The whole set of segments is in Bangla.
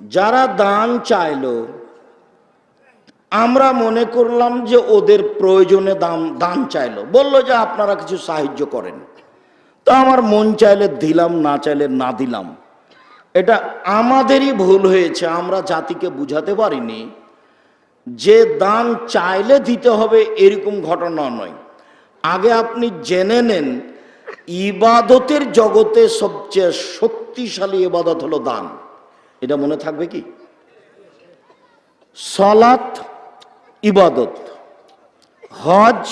যারা দান চাইলো, আমরা মনে করলাম যে ওদের প্রয়োজনে দাম, দান চাইলো। বলল যে আপনারা কিছু সাহায্য করেন। তো আমার মন চাইলে দিলাম, না চাইলে না দিলাম। এটা আমাদেরই ভুল হয়েছে, আমরা জাতিকে বুঝাতে পারিনি। যে দান চাইলে দিতে হবে, এরকম ঘটনা নয়। আগে আপনি জেনে নেন, ইবাদতের জগতে সবচেয়ে শক্তিশালী ইবাদত হলো দান। এটা মনে থাকবে কি? সলাত ইবাদত। হজ,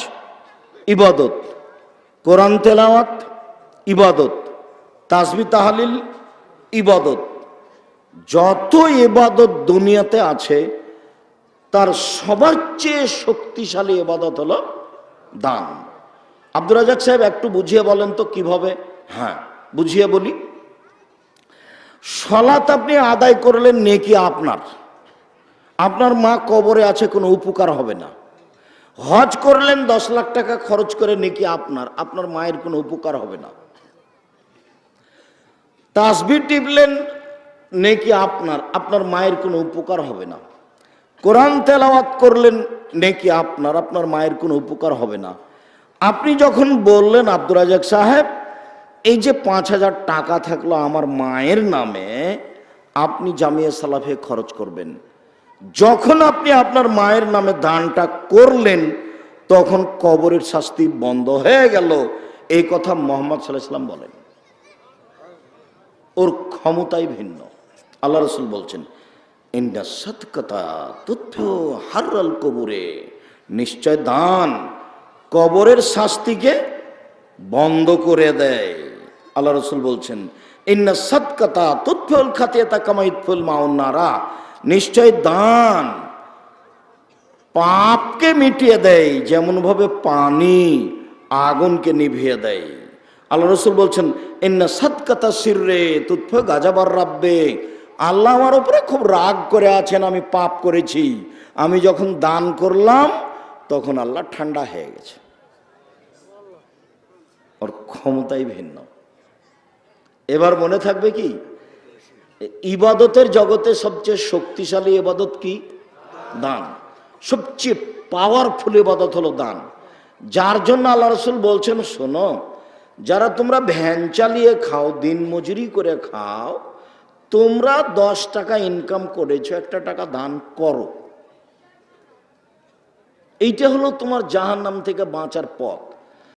ইবাদত। কোরআন তেলাওয়াত, ইবাদত। তাসবি তাহালিল, ইবাদত। যত ইবাদত দুনিয়াতে আছে, তার সবার চেয়ে শক্তিশালী ইবাদত হলো দান। আব্দুর রাজাক সাহেব একটু বুঝিয়ে বলেন তো কীভাবে? হ্যাঁ বুঝিয়ে বলি। সলাত আপনি আদায় করলেন, নেকি আপনার? আপনার মা কবরে আছে, কোনো উপকার হবে না। হজ করলেন, দশ লাখ টাকা খরচ করে, নেকি আপনার? আপনার মায়ের কোনো উপকার হবে না। তাসবি টিপলেন, নেকি আপনার? আপনার মায়ের কোনো উপকার হবে না। কোরআন তেলাওয়াত করলেন, নেকি আপনার? আপনার মায়ের কোনো উপকার হবে না। আপনি যখন বললেন, আব্দুর রাজাক সাহেব এই যে পাঁচ হাজার টাকা থাকল আমার মায়ের নামে, আপনি জামিয়া সালাফে খরচ করবেন। যখন আপনি আপনার মায়ের নামে দানটা করলেন, তখন কবরের শাস্তি বন্ধ হয়ে গেল। এই কথা মোহাম্মদ সাল্লাহ সাল্লাম বলেন। ওর ক্ষমতাই ভিন্ন। আল্লাহ রসুল বলছেন ইন্ডা সৎকতা তথ্য হার্রাল কবরে। নিশ্চয় দান কবরের শাস্তিকে বন্ধ করে দেয়। আল্লাহ রসুল বলছেন, ইন্না সৎকতা তথ্যল খাতিয়াতা কামাইতফুল মাউন্নারা নিশ্চয় দান পাপকে মিটিয়ে দেয় যেমন ভাবে পানি আগুনকে নিভিয়ে দেয়। আল্লাহ রসুল বলছেন, ইন্না সৎকতা সিররে তুৎফ গাজাবার রাব্বে। আল্লাহ আমার উপরে খুব রাগ করে আছেন, আমি পাপ করেছি। আমি যখন দান করলাম, তখন আল্লাহ ঠান্ডা হয়ে গেছে। ওর ক্ষমতাই ভিন্ন। এবার মনে থাকবে কি? ইবাদতের জগতে সবচেয়ে শক্তিশালী ইবাদত কি? দান। সবচেয়ে পাওয়ারফুল ইবাদত হলো দান। যার জন্য আল্লাহ রসুল বলছেন, শোনো, যারা তোমরা ভ্যান চালিয়ে খাও, দিন মজুরি করে খাও, তোমরা দশ টাকা ইনকাম করেছ, একটা টাকা দান করো। এইটা হলো তোমার জাহান নাম থেকে বাঁচার পথ।